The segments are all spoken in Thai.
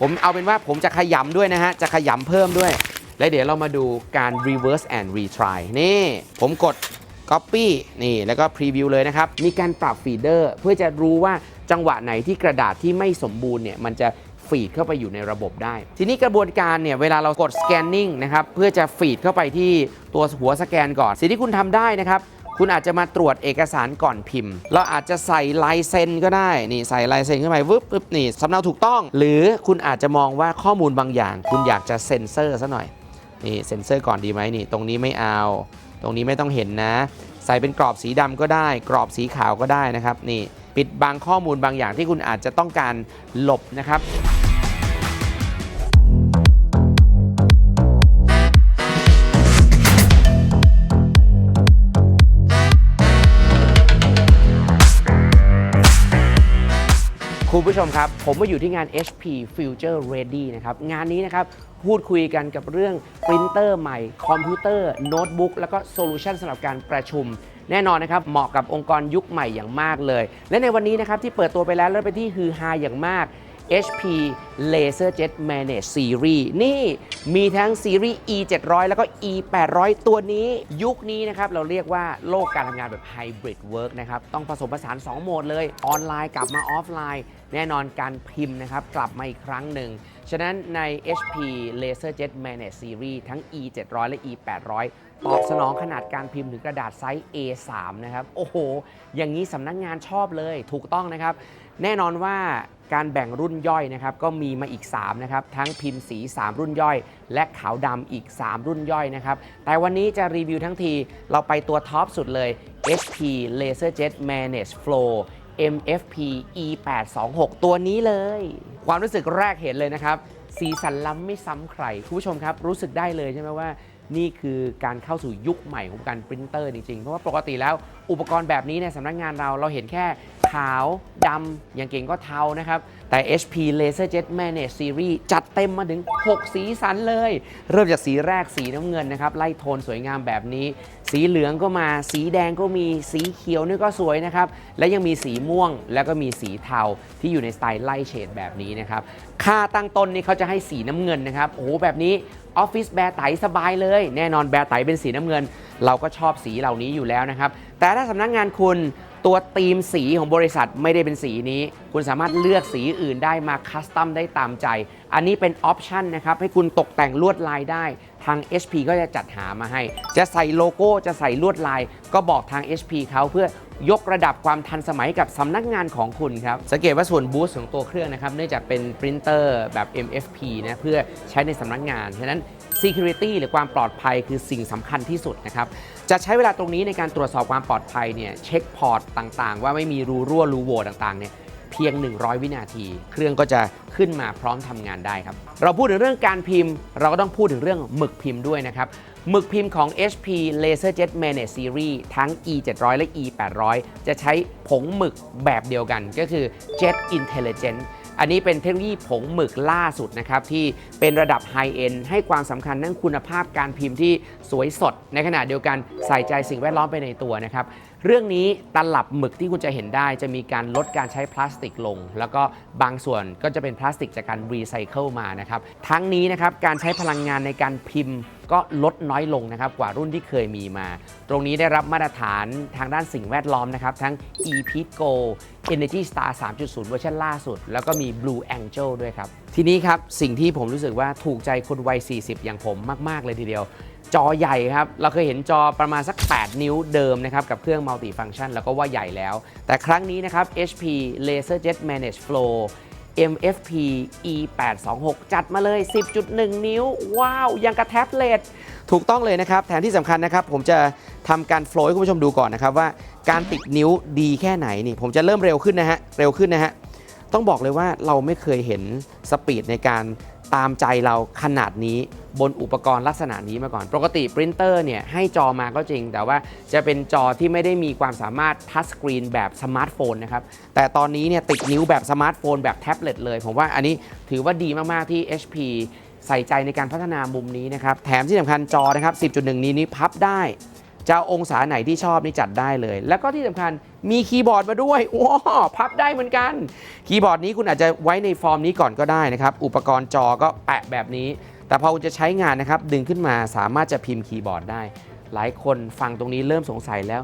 ผมเอาเป็นว่าผมจะขยำด้วยนะฮะ จะขยำเพิ่มด้วย และเดี๋ยวเรามาดูการ reverse and retry นี่ ผมกด copy นี่ แล้วก็ preview เลยนะครับ มีการปรับฟีเดอร์เพื่อจะรู้ว่าจังหวะไหนที่กระดาษที่ไม่สมบูรณ์เนี่ย มันจะฟีดเข้าไปอยู่ในระบบได้ ทีนี้กระบวนการเนี่ย เวลาเรากด scanning นะครับ เพื่อจะฟีดเข้าไปที่ตัวหัวสแกนก่อน สิ่งที่คุณทำได้นะครับ คุณอาจจะมาตรวจเอกสารก่อนพิมพ์ เราอาจจะใส่ลายเซ็นก็ได้ นี่ใส่ลายเซ็นเข้าไปวึบวึบนี่สำเนาถูกต้อง หรือคุณอาจจะมองว่าข้อมูลบางอย่าง คุณอยากจะเซ็นเซอร์ซะหน่อย นี่เซ็นเซอร์ก่อนดีไหมนี่ ตรงนี้ไม่เอา ตรงนี้ไม่ต้องเห็นนะ ใส่เป็นกรอบสีดำก็ได้ กรอบสีขาวก็ได้นะครับ นี่ ปิดบังข้อมูลบางอย่างที่คุณอาจจะต้องการหลบนะครับ คุณผู้ชมครับ ผมมาอยู่ที่งาน HP Future Ready นะครับ งานนี้นะครับ พูดคุยกันกับเรื่องปรินเตอร์ใหม่ คอมพิวเตอร์ โน้ตบุ๊ก แล้วก็โซลูชันสำหรับการประชุม แน่นอนนะครับ เหมาะกับองค์กรยุคใหม่อย่างมากเลย และในวันนี้นะครับที่เปิดตัวไปแล้วแล้วเป็นที่ฮือฮาอย่างมาก HP LaserJet Manage Series นี่มีทั้งซีรีส์ E 700แล้วก็ E 800ตัวนี้ยุคนี้นะครับ เราเรียกว่าโลกการทำงานแบบ Hybrid Work นะครับ ต้องผสมผสาน 2 โหมดเลย ออนไลน์กลับมาออฟไลน์ แน่นอนการพิมพ์นะครับ กลับมาอีกครั้งหนึ่ง ฉะนั้นใน HP LaserJet Manage Series ทั้ง E 700และ E 800ตอบสนองขนาดการพิมพ์ถึงกระดาษไซส์ A3 นะครับ โอ้โห อย่างนี้สำนักงงานชอบเลย ถูกต้องนะครับ แน่นอนว่า การแบ่งรุ่นย่อยนะครับก็มีมาอีก3นะครับทั้งพิมพ์สี 3 รุ่นย่อย และขาวดำอีก 3 รุ่นย่อยนะครับแต่วันนี้จะรีวิวทั้งทีเราไปตัวท็อปสุดเลย HP LaserJet Manage Flow MFP E826 ตัวนี้เลย ความรู้สึกแรกเห็นเลยนะครับ สีสันล้ำไม่ซ้ำใครคุณผู้ชมครับ รู้สึกได้เลยใช่ไหมว่า นี่คือการเข้าสู่ยุคใหม่ของการปรินเตอร์จริงๆ เพราะว่าปกติแล้วอุปกรณ์แบบนี้ในสำนักงานเราเราเห็นแค่ขาวดำอย่างเก่งก็เทานะครับ แต่ HP LaserJet Manage Series จัดเต็มมาถึง 6 สีสันเลย เริ่มจากสีแรกสีน้ำเงินนะครับ ไล่โทนสวยงามแบบนี้ สีเหลืองก็มาสีแดงก็มีสีเขียวนี่ก็สวยนะครับ และยังมีสีม่วงแล้วก็มีสีเทาที่อยู่ในสไตล์ไล่เฉดแบบนี้นะครับ ค่าตั้งต้นนี่เขาจะให้สีน้ำเงินนะครับโอ้โหแบบนี้ ออฟฟิศแบร์ไตสบายเลย แน่นอนแบร์ไตเป็นสีน้ำเงิน เราก็ชอบสีเหล่านี้อยู่แล้วนะครับ แต่ถ้าสำนักงานคุณตัวธีมสีของบริษัทไม่ได้เป็นสีนี้ คุณสามารถเลือกสีอื่นได้มาคัสตัมได้ตามใจ อันนี้เป็นออปชันนะครับ ให้คุณตกแต่งลวดลายได้ ทาง HP ก็จะจัดหามาให้ จะใส่โลโก้จะใส่ลวดลาย ก็บอกทาง HP เขาเพื่อ ยกระดับความทันสมัยกับสำนักงานของคุณครับ สังเกตว่าส่วนบูสต์ของตัวเครื่องนะครับ เนื่องจากเป็นปรินเตอร์แบบ MFP นะเพื่อใช้ในสำนักงาน ฉะนั้น Security หรือความปลอดภัยคือสิ่งสำคัญที่สุดนะครับ จะใช้เวลาตรงนี้ในการตรวจสอบความปลอดภัยเนี่ยเช็คพอร์ตต่างๆ ว่าไม่มีรูรั่วรูโหว่ต่างๆเนี่ยเพียง 100 วินาที เครื่องก็จะขึ้นมาพร้อมทำงานได้ครับ เราพูดถึงเรื่องการพิมพ์ เราก็ต้องพูดถึงเรื่องหมึกพิมพ์ด้วยนะครับ หมึกพิมพ์ของ HP LaserJet Manage Series ทั้ง E 700 และ E 800 จะใช้ผงหมึกแบบเดียวกันก็คือ Jet Intelligent อันนี้เป็นเทคโนโลยีผงหมึกล่าสุดนะครับ ที่เป็นระดับไฮเอ็นให้ความสำคัญเรื่องคุณภาพการพิมพ์ที่สวยสด ในขณะเดียวกันใส่ใจสิ่งแวดล้อมไปในตัวนะครับ เรื่องนี้ตลับหมึกที่คุณจะเห็นได้จะมีการลดการใช้พลาสติกลง แล้วก็บางส่วนก็จะเป็นพลาสติกจากการรีไซเคิลมานะครับ ทั้งนี้นะครับการใช้พลังงานในการพิมพ์ก็ลดน้อยลงนะครับกว่ารุ่นที่เคยมีมา ตรงนี้ได้รับมาตรฐานทางด้านสิ่งแวดล้อมนะครับ ทั้ง e p i t Go Energy Star 3.0 เวอร์ชันล่าสุด แล้วก็มี Blue Angel ด้วยครับ ทีนี้ครับ สิ่งที่ผมรู้สึกว่าถูกใจคนวัย 40 อย่างผมมาก ๆ เลยทีเดียว จอใหญ่ครับ เราเคยเห็นจอประมาณสัก 8 นิ้วเดิมนะครับ กับเครื่อง Multi Function แล้วก็ว่าใหญ่แล้ว แต่ครั้งนี้นะครับ HP LaserJet Manage Flow MFP E826 จัดมาเลย 10.1 นิ้ว ว้าว ยังกระแท็บเล็ตถูกต้องเลยนะครับ แถมที่สำคัญนะครับ ผมจะทำการโฟล์ให้คุณผู้ชมดูก่อนนะครับ ว่าการติดนิ้วดีแค่ไหนนี่ ผมจะเริ่มเร็วขึ้นนะฮะ เร็วขึ้นนะฮะ ต้องบอกเลยว่าเราไม่เคยเห็นสปีดในการ ตามใจเราขนาดนี้บนอุปกรณ์ลักษณะนี้มาก่อน ปกติปรินเตอร์เนี่ยให้จอมาก็จริง แต่ว่าจะเป็นจอที่ไม่ได้มีความสามารถทัชสกรีนแบบสมาร์ทโฟนนะครับ แต่ตอนนี้เนี่ยติดนิ้วแบบสมาร์ทโฟนแบบแท็บเล็ตเลย ผมว่าอันนี้ถือว่าดีมาก ๆ ที่ HP ใส่ใจในการพัฒนามุมนี้นะครับ แถมที่สำคัญจอนะครับ 10.1นี้นี้พับได้ จะเอาองศาไหนที่ชอบนี่จัดได้เลย แล้วก็ที่สำคัญมีคีย์บอร์ดมาด้วยว้าพับได้เหมือนกัน คีย์บอร์ดนี้คุณอาจจะไว้ในฟอร์มนี้ก่อนก็ได้นะครับ อุปกรณ์จอก็แปะแบบนี้ แต่พอคุณจะใช้งานนะครับ ดึงขึ้นมาสามารถจะพิมพ์คีย์บอร์ดได้ หลายคนฟังตรงนี้เริ่มสงสัยแล้ว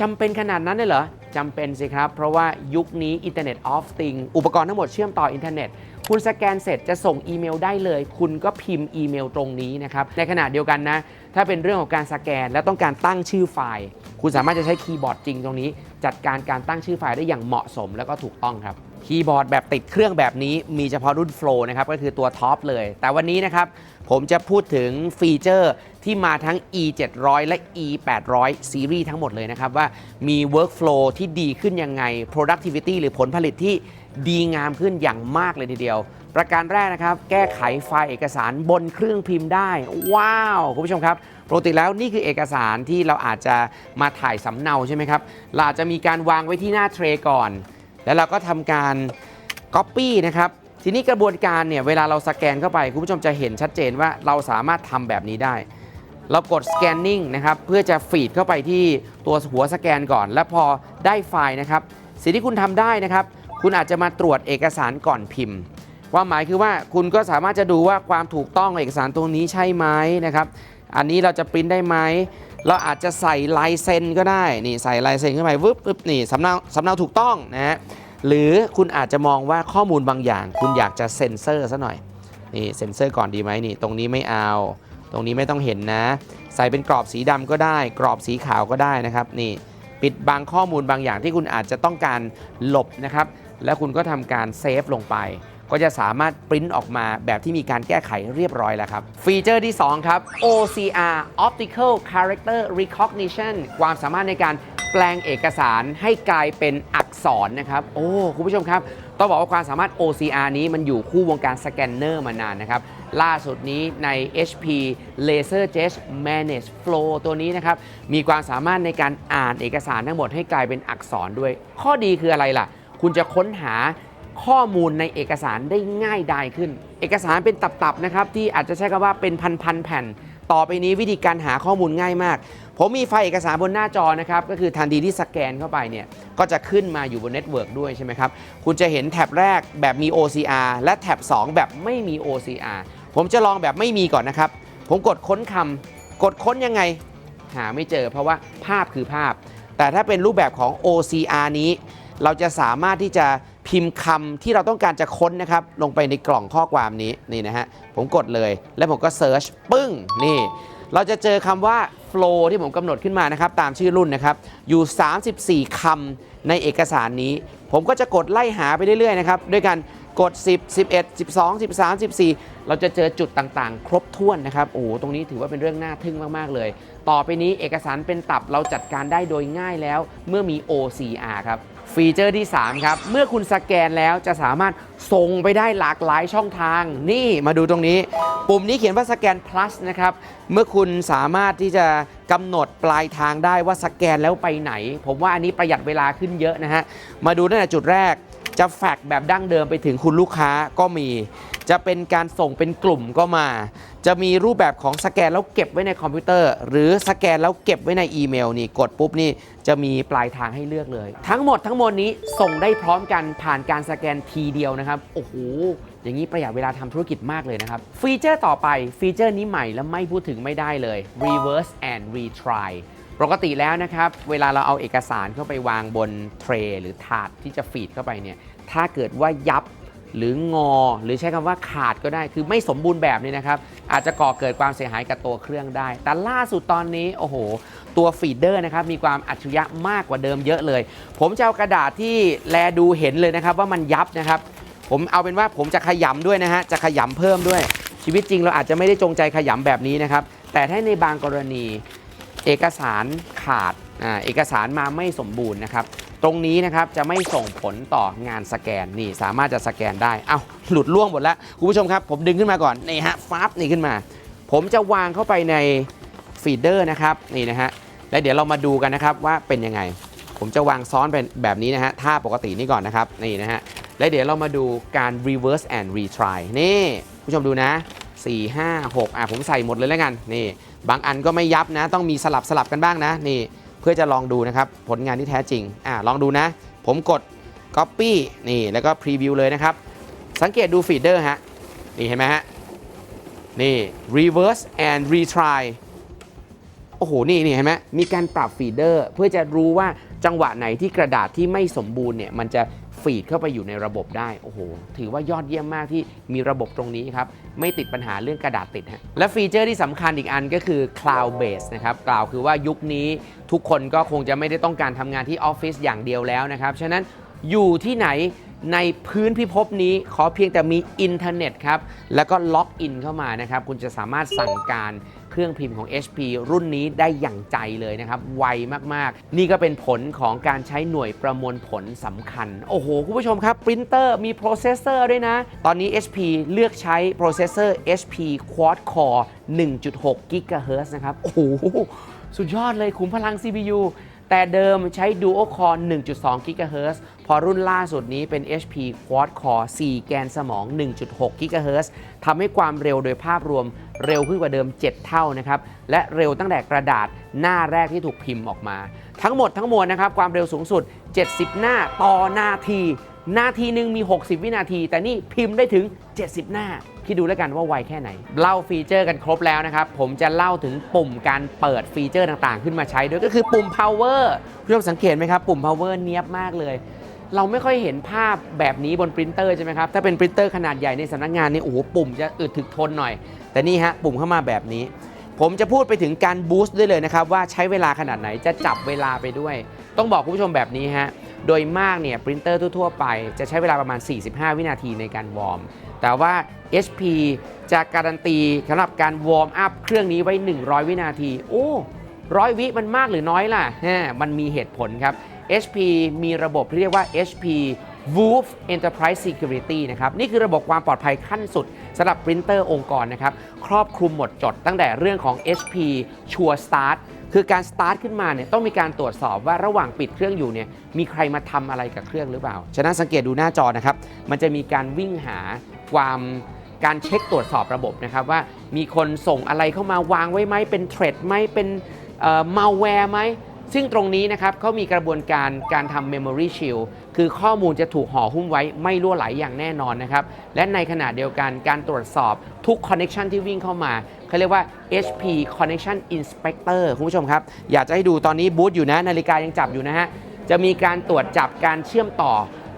จำเป็นขนาดนั้นเลยเหรอจำเป็นสิครับ เพราะว่ายุคนี้ Internet of Things อุปกรณ์ทั้งหมดเชื่อมต่ออินเทอร์เน็ต คุณสแกนเสร็จจะส่งอีเมลได้เลย คุณก็พิมพ์อีเมลตรงนี้นะครับ ในขณะเดียวกันนะ ถ้าเป็นเรื่องของการสแกนและต้องการตั้งชื่อไฟล์ คุณสามารถจะใช้คีย์บอร์ดจริงตรงนี้ จัดการการตั้งชื่อไฟล์ได้อย่างเหมาะสม แล้วก็ถูกต้องครับคีย์บอร์ดแบบติดเครื่องแบบนี้มีเฉพาะรุ่น Flow นะครับก็คือตัวท็อปเลย แต่วันนี้นะครับ ผมจะพูดถึงฟีเจอร์ที่มาทั้ง e 7 0 0และ e 8 0 0 ซีรีส์ทั้งหมดเลยนะครับ ว่ามี workflow ที่ดีขึ้นยังไง productivity หรือผลผลิตที่ ดีงามขึ้นอย่างมากเลยทีเดียว ประการแรกนะครับ แก้ไขไฟล์เอกสารบนเครื่องพิมพ์ได้ ว้าว คุณผู้ชมครับปกติแล้วนี่คือเอกสารที่เราอาจจะมาถ่ายสำเนาใช่ไหมครับเราอาจจะมีการวางไว้ที่หน้าเทรก่อน แล้วเราก็ทำการ Copy นะครับทีนี้กระบวนการเนี่ยเวลาเราสแกนเข้าไป คุณผู้ชมจะเห็นชัดเจนว่าเราสามารถทำแบบนี้ได้ เรากด scanning นะครับเพื่อจะฟีดเข้าไปที่ตัวหัวสแกนก่อน แล้วพอได้ไฟล์นะครับสิ่งที่คุณทำได้นะครับ คุณอาจจะมาตรวจเอกสารก่อนพิมพ์ความหมายคือว่าคุณก็สามารถจะดูว่าความถูกต้องของเอกสารตรงนี้ใช่ไหมนะครับ อันนี้เราจะปริ้นได้ไหมเราอาจจะใส่ลายเซ็นก็ได้นี่ใส่ลายเซ็นเข้าไปวึบวึบนี่สำเนาสำเนาถูกต้องนะฮะหรือคุณอาจจะมองว่าข้อมูลบางอย่าง คุณอยากจะเซ็นเซอร์ซะหน่อยนี่เซ็นเซอร์ก่อนดีไหมนี่ ตรงนี้ไม่เอา ตรงนี้ไม่ต้องเห็นนะ ใส่เป็นกรอบสีดำก็ได้ กรอบสีขาวก็ได้นะครับ นี่ปิดบังข้อมูลบางอย่างที่คุณอาจจะต้องการหลบนะครับ แล้วคุณก็ทำการเซฟลงไป ก็จะสามารถปริ้นออกมาแบบที่มีการแก้ไขเรียบร้อยแล้วครับ ฟีเจอร์ที่ 2 ครับ OCR Optical Character Recognition ความสามารถในการแปลงเอกสารให้กลายเป็นอักษรนะครับ โอ้ คุณผู้ชมครับ ต้องบอกว่าความสามารถ OCR นี้มันอยู่คู่วงการสแกนเนอร์มานานนะครับ ล่าสุดนี้ใน HP Laser Jet Manage Flow ตัวนี้นะครับ มีความสามารถในการอ่านเอกสารทั้งหมดให้กลายเป็นอักษรด้วย ข้อดีคืออะไรล่ะ คุณจะค้นหาข้อมูลในเอกสารได้ง่ายดายขึ้น เอกสารเป็นตับๆนะครับที่อาจจะใช้คำว่าเป็นพันๆแผ่น ต่อไปนี้วิธีการหาข้อมูลง่ายมาก ผมมีไฟล์เอกสารบนหน้าจอนะครับก็คือทันทีที่สแกนเข้าไปเนี่ยก็จะขึ้นมาอยู่บนเน็ตเวิร์กด้วยใช่ไหมครับคุณจะเห็นแท็บแรกแบบมี OCR และแท็บ 2 แบบไม่มี OCR ผมจะลองแบบไม่มีก่อนนะครับ ผมกดค้นคำกดค้นยังไงหาไม่เจอ เพราะว่าภาพคือภาพ แต่ถ้าเป็นรูปแบบของ OCR นี้ เราจะสามารถที่จะพิมพ์คำที่เราต้องการจะค้นนะครับ ลงไปในกล่องข้อความนี้นี่นะฮะผมกดเลยแล้วผมก็เซิร์ชปึ้งนี่ เราจะเจอคำว่า flow ที่ผมกำหนดขึ้นมานะครับ ตามชื่อรุ่นนะครับ อยู่ 34คำในเอกสารนี้ ผมก็จะกดไล่หาไปเรื่อยๆนะครับด้วยการกด 10 11 12 13 14 เราจะเจอจุดต่างๆ ครบถ้วนนะครับ โอ้โห ตรงนี้ถือว่าเป็นเรื่องน่าทึ่งมากๆ เลย ต่อไปนี้เอกสารเป็นตับเราจัดการได้โดยง่ายแล้ว เมื่อมี OCR ครับ ฟีเจอร์ที่ 3 ครับ เมื่อคุณสแกนแล้วจะสามารถส่งไปได้หลากหลายช่องทาง นี่มาดูตรงนี้ ปุ่มนี้เขียนว่าสแกน plus นะครับ เมื่อคุณสามารถที่จะกำหนดปลายทางได้ว่าสแกนแล้วไปไหน ผมว่าอันนี้ประหยัดเวลาขึ้นเยอะนะฮะ มาดูตั้งแต่จุดแรก จะแฟกแบบดั้งเดิมไปถึงคุณลูกค้าก็มี จะเป็นการส่งเป็นกลุ่มก็มา จะมีรูปแบบของสแกนแล้วเก็บไว้ในคอมพิวเตอร์ หรือสแกนแล้วเก็บไว้ในอีเมลนี่กดปุ๊บนี่จะมีปลายทางให้เลือกเลย ทั้งหมดทั้งมวลนี้ส่งได้พร้อมกันผ่านการสแกนทีเดียวนะครับโอ้โหอย่างนี้ประหยัดเวลาทำธุรกิจมากเลยนะครับ ฟีเจอร์ต่อไปฟีเจอร์นี้ใหม่และไม่พูดถึงไม่ได้เลย reverse and retry ปกติแล้วนะครับ เวลาเราเอาเอกสารเข้าไปวางบนเทรหรือถาดที่จะฟีดเข้าไปเนี่ย ถ้าเกิดว่ายับ หรืองอ หรือใช้คำว่าขาดก็ได้ คือไม่สมบูรณ์แบบนี้นะครับ อาจจะก่อเกิดความเสียหายกับตัวเครื่องได้ แต่ล่าสุดตอนนี้โอ้โห ตัวฟีดเดอร์นะครับมีความอัจฉริยะมากกว่าเดิมเยอะเลย ผมจะเอากระดาษที่แลดูเห็นเลยนะครับว่ามันยับนะครับผมเอาเป็นว่าผมจะขยำด้วยนะฮะจะขยำเพิ่มด้วย ชีวิตจริงเราอาจจะไม่ได้จงใจขยำแบบนี้นะครับ แต่ถ้าในบางกรณีเอกสารขาดเอกสารมาไม่สมบูรณ์นะครับ ตรงนี้นะครับจะไม่ส่งผลต่องานสแกนนี่สามารถจะสแกนได้ เอา้าหลุดล่วงหมดแล้วคุณผู้ชมครับ ผมดึงขึ้นมาก่อนนี่ฮะฟับนี่ขึ้นมา ผมจะวางเข้าไปในฟีดเดอร์นะครับนี่นะฮะแล้วเดี๋ยวเรามาดูกันนะครับว่าเป็นยังไง ผมจะวางซ้อนเป็นแบบนี้นะฮะท่าปกตินี่ก่อนนะครับนี่นะฮะแล้วเดี๋ยวเรามาดูการ reverse and retry นี่ผู้ชมดูนะ 4 5 6อะผมใส่หมดเลยแล้วกันนี่บางอันก็ไม่ยับนะ ต้องมีสลับสลับกันบ้างนะนี่ เพื่อจะลองดูนะครับผลงานที่แท้จริงอ่าลองดูนะ ผมกด Copy นี่แล้วก็ preview เลยนะครับ สังเกตดูฟีดเดอร์ฮะนี่เห็นไหมฮะนี่ reverse and retry โอ้โห นี่นี่เห็นไหมมีการปรับฟีดเดอร์เพื่อจะรู้ว่าจังหวะไหนที่กระดาษที่ไม่สมบูรณ์เนี่ยมันจะ ฟีดเข้าไปอยู่ในระบบได้ โอ้โห ถือว่ายอดเยี่ยมมากที่มีระบบตรงนี้ครับ ไม่ติดปัญหาเรื่องกระดาษติดฮะ และฟีเจอร์ที่สำคัญอีกอันก็คือ cloud base นะครับ กล่าวคือว่ายุคนี้ทุกคนก็คงจะไม่ได้ต้องการทำงานที่ออฟฟิศอย่างเดียวแล้วนะครับ ฉะนั้นอยู่ที่ไหนในพื้นพิภพนี้ขอเพียงแต่มีอินเทอร์เน็ตครับ แล้วก็ล็อกอินเข้ามานะครับ คุณจะสามารถสั่งการ รื่องพิมพ์ของ HP รุ่นนี้ได้อย่างใจเลยนะครับไวมากๆ นี่ก็เป็นผลของการใช้หน่วยประมวลผลสำคัญ โอ้โห คุณผู้ชมครับปรินเตอร์มีโปรเซสเซอร์ด้วยนะ ตอนนี้ HP เลือกใช้โปรเซสเซอร์ HP Quad Core 1.6 GHz นะครับ โอ้โห สุดยอดเลยขุมพลัง CPU แต่เดิมใช้ Dual Core 1.2 GHz พอรุ่นล่าสุดนี้เป็น HP Quad Core 4 แกนสมอง 1.6 GHz ทำให้ความเร็วโดยภาพรวมเร็วขึ้นกว่าเดิม 7 เท่านะครับ และเร็วตั้งแต่กระดาษหน้าแรกที่ถูกพิมพ์ออกมา ทั้งหมดทั้งมวลนะครับ ความเร็วสูงสุด 70 หน้าต่อนาที นาทีหนึ่งมี 60 วินาที แต่นี่พิมพ์ได้ถึง 70 หน้า คิดดูแล้วกันว่าไวแค่ไหน เล่าฟีเจอร์กันครบแล้วนะครับ ผมจะเล่าถึงปุ่มการเปิดฟีเจอร์ต่างๆ ขึ้นมาใช้ด้วยก็คือปุ่ม power ผู้ชมสังเกตไหมครับ ปุ่ม power เนียบมากเลย เราไม่ค่อยเห็นภาพแบบนี้บนปรินเตอร์ใช่ไหมครับ ถ้าเป็นปรินเตอร์ขนาดใหญ่ในสำนักงานนี่โอ้โหปุ่มจะอึดถึกทนหน่อย แต่นี่ฮะปุ่มเข้ามาแบบนี้ ผมจะพูดไปถึงการบูสต์ด้วยเลยนะครับว่าใช้เวลาขนาดไหนจะจับเวลาไปด้วย ต้องบอกคุณผู้ชมแบบนี้ฮะโดยมากเนี่ยปรินเตอร์ทั่วๆไปจะใช้เวลาประมาณ 45 วินาทีในการวอร์ม แต่ว่า HP จะการันตีสำหรับการวอร์มอัพเครื่องนี้ไว้ 100 วินาที โอ้ร้อยวิมันมากหรือน้อยล่ะฮะมันมีเหตุผลครับ HP มีระบบที่เรียกว่า HP Wolf Enterprise Security นะครับนี่คือระบบความปลอดภัยขั้นสุดสำหรับปรินเตอร์องค์กรนะครับครอบคลุมหมดจดตั้งแต่เรื่องของ HP Sure Start คือการสตาร์ทขึ้นมาเนี่ยต้องมีการตรวจสอบว่าระหว่างปิดเครื่องอยู่เนี่ยมีใครมาทำอะไรกับเครื่องหรือเปล่า ฉะนั้นสังเกตดูหน้าจอนะครับ มันจะมีการวิ่งหาความการเช็คตรวจสอบระบบนะครับว่ามีคนส่งอะไรเข้ามาวางไว้ไหมเป็นเทรดไหมเป็นมาแวร์ไหมซึ่งตรงนี้นะครับเขามีกระบวนการการทำ Memory Shield คือข้อมูลจะถูกห่อหุ้มไว้ไม่รั่วไหลอย่างแน่นอนนะครับ และในขณะเดียวกันการตรวจสอบทุก Connection ที่วิ่งเข้ามาเขาเรียกว่า HP Connection Inspector คุณผู้ชมครับ อยากจะให้ดูตอนนี้บูธอยู่นะ นาฬิกายังจับอยู่นะฮะ จะมีการตรวจจับการเชื่อมต่อ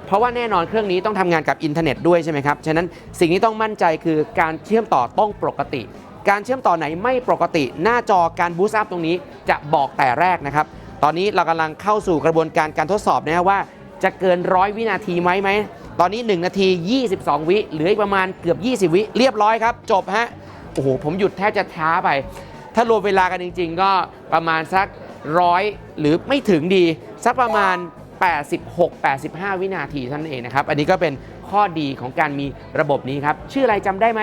เพราะว่าแน่นอนเครื่องนี้ต้องทำงานกับอินเทอร์เน็ตด้วยใช่ไหมครับ ฉะนั้นสิ่งที่ต้องมั่นใจคือการเชื่อมต่อต้องปกติการเชื่อมต่อไหนไม่ปกติ หน้าจอการบูสต์อัพตรงนี้จะบอกแต่แรกนะครับ ตอนนี้เรากำลังเข้าสู่กระบวนการการทดสอบนะฮะว่า จะเกินร้อยวินาทีไหมไหม ตอนนี้ 1 นาที 22 วิ เหลืออีกประมาณเกือบ 20 วิ เรียบร้อยครับ จบฮะ โอ้โห ผมหยุดแทบจะช้าไป ถ้ารวมเวลากันจริง ๆ ก็ประมาณสักร้อยหรือไม่ถึงดี สักประมาณ 86-85 วินาทีเท่านั้นเองนะครับ อันนี้ก็เป็นข้อดีของการมีระบบนี้ครับ ชื่ออะไรจำได้ไหม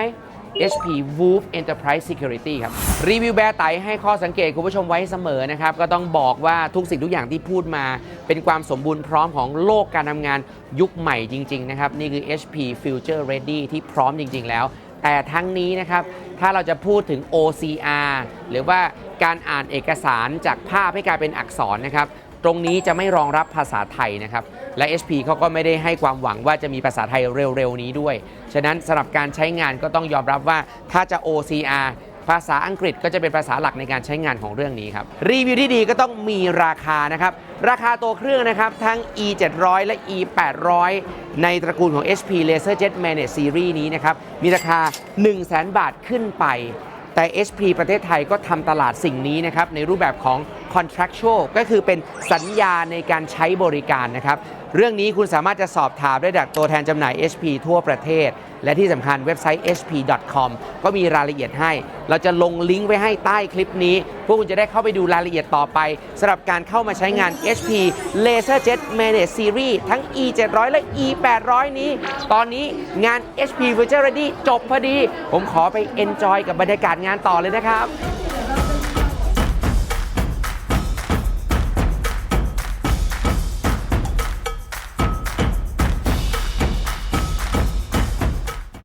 HP Wolf Enterprise Security ครับ รีวิวแบร์ไตให้ข้อสังเกตคุณผู้ชมไว้เสมอนะครับ ก็ต้องบอกว่าทุกสิ่งทุกอย่างที่พูดมา เป็นความสมบูรณ์พร้อมของโลกการทำงานยุคใหม่จริง ๆ นะครับ นี่คือ HP Future Ready ที่พร้อมจริง ๆ แล้ว แต่ทั้งนี้นะครับ ถ้าเราจะพูดถึง OCR หรือว่าการอ่านเอกสารจากภาพให้กลายเป็นอักษรนะครับ ตรงนี้จะไม่รองรับภาษาไทยนะครับ และ HP เขาก็ไม่ได้ให้ความหวังว่าจะมีภาษาไทยเร็วๆนี้ด้วย ฉะนั้นสำหรับการใช้งานก็ต้องยอมรับว่าถ้าจะ OCR ภาษาอังกฤษก็จะเป็นภาษาหลักในการใช้งานของเรื่องนี้ครับ รีวิวที่ดีก็ต้องมีราคานะครับ ราคาตัวเครื่องนะครับ ทั้ง E 700และ E 800ในตระกูลของ HP LaserJet Manage Series นี้นะครับ มีราคา 1 0 0 0 0 0 บาทขึ้นไป แต่ HP ประเทศไทยก็ทำตลาดสิ่งนี้นะครับ ในรูปแบบของ contractual ก็คือเป็นสัญญาในการใช้บริการนะครับ เรื่องนี้คุณสามารถจะสอบถามได้จากตัวแทนจำหน่าย HP ทั่วประเทศ และที่สำคัญเว็บไซต์ hp.com ก็มีรายละเอียดให้ เราจะลงลิงก์ไว้ให้ใต้คลิปนี้ พวกคุณจะได้เข้าไปดูรายละเอียดต่อไปสำหรับการเข้ามาใช้งาน HP LaserJet Manage Series ทั้ง E 700 และ E 800 นี้ ตอนนี้งาน HP Future Ready จบพอดี ผมขอไป enjoy กับบรรยากาศงานต่อเลยนะครับ